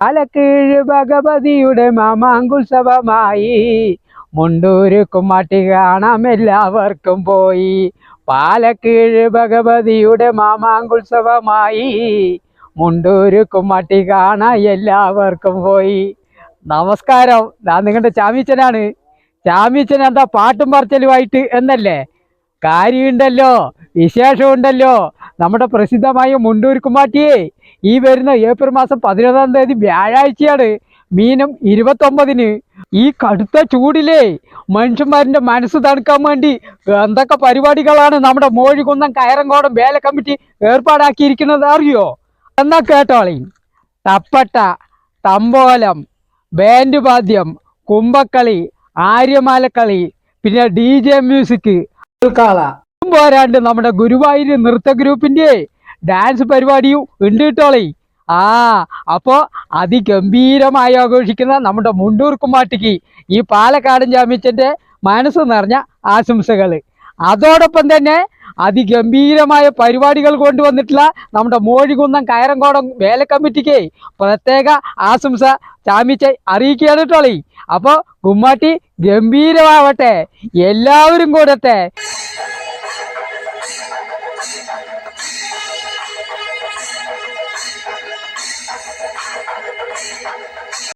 പാലക്കീഴ് ഭഗവതിയുടെ മാമാങ്കുത്സവമായി മുണ്ടൂര് കുമ്മാട്ടി കാണാം എല്ലാവർക്കും പോയി. പാലക്കീഴ് ഭഗവതിയുടെ മാമാങ്കുത്സവമായി മുണ്ടൂര് കുമ്മാട്ടി കാണാൻ എല്ലാവർക്കും പോയി. നമസ്കാരം. ഞാൻ നിങ്ങളുടെ ചാമീച്ചനാണ് ചാമീച്ചൻ എന്താ പാട്ടും പറച്ചലുമായിട്ട് എന്നല്ലേ? കാര്യമുണ്ടല്ലോ വിശേഷമുണ്ടല്ലോ. നമ്മുടെ പ്രസിദ്ധമായ മുണ്ടൂർ കുമ്മാട്ടിയെ ഈ വരുന്ന ഏപ്രിൽ മാസം പതിനൊന്നാം തീയതി വ്യാഴാഴ്ചയാണ് മീനം ഇരുപത്തൊമ്പതിന്. ഈ കടുത്ത ചൂടിലേ മനുഷ്യന്മാരുടെ മനസ്സ് തണുക്കാൻ വേണ്ടി എന്തൊക്കെ പരിപാടികളാണ് നമ്മുടെ മോഴികുന്നം കയറങ്കോടം വേല കമ്മിറ്റി ഏർപ്പാടാക്കിയിരിക്കുന്നത് അറിയോ? എന്നാ കേട്ടോളി. തപ്പട്ട തമ്പോലം ബാൻഡ് വാദ്യം കുമ്പക്കളി ആര്യമാലക്കളി പിന്നെ ഡി ജെ മ്യൂസിക് പോരാണ്ട് നമ്മുടെ ഗുരുവായൂർ നൃത്ത ഗ്രൂപ്പിന്റെ ഡാൻസ് പരിപാടിയും ഉണ്ട് കേട്ടോളി ആ അപ്പോ അതിഗംഭീരമായി ആഘോഷിക്കുന്ന നമ്മുടെ മുണ്ടൂർ കുമ്മാട്ടിക്ക് ഈ പാലക്കാടൻ ജാമ്യച്ചന്റെ മനസ്സ് നിറഞ്ഞ ആശംസകൾ അതോടൊപ്പം തന്നെ അതിഗംഭീരമായ പരിപാടികൾ കൊണ്ടുവന്നിട്ടുള്ള നമ്മുടെ മോഴികുന്നം കയറങ്കോടം വേല കമ്മിറ്റിക്ക് പ്രത്യേക ആശംസ ചാമിച്ച അറിയിക്കുകയാണ് കേട്ടോളി അപ്പോൾ ഗുമ്മാട്ടി ഗംഭീരമാവട്ടെ. എല്ലാവരും കൂടട്ടെ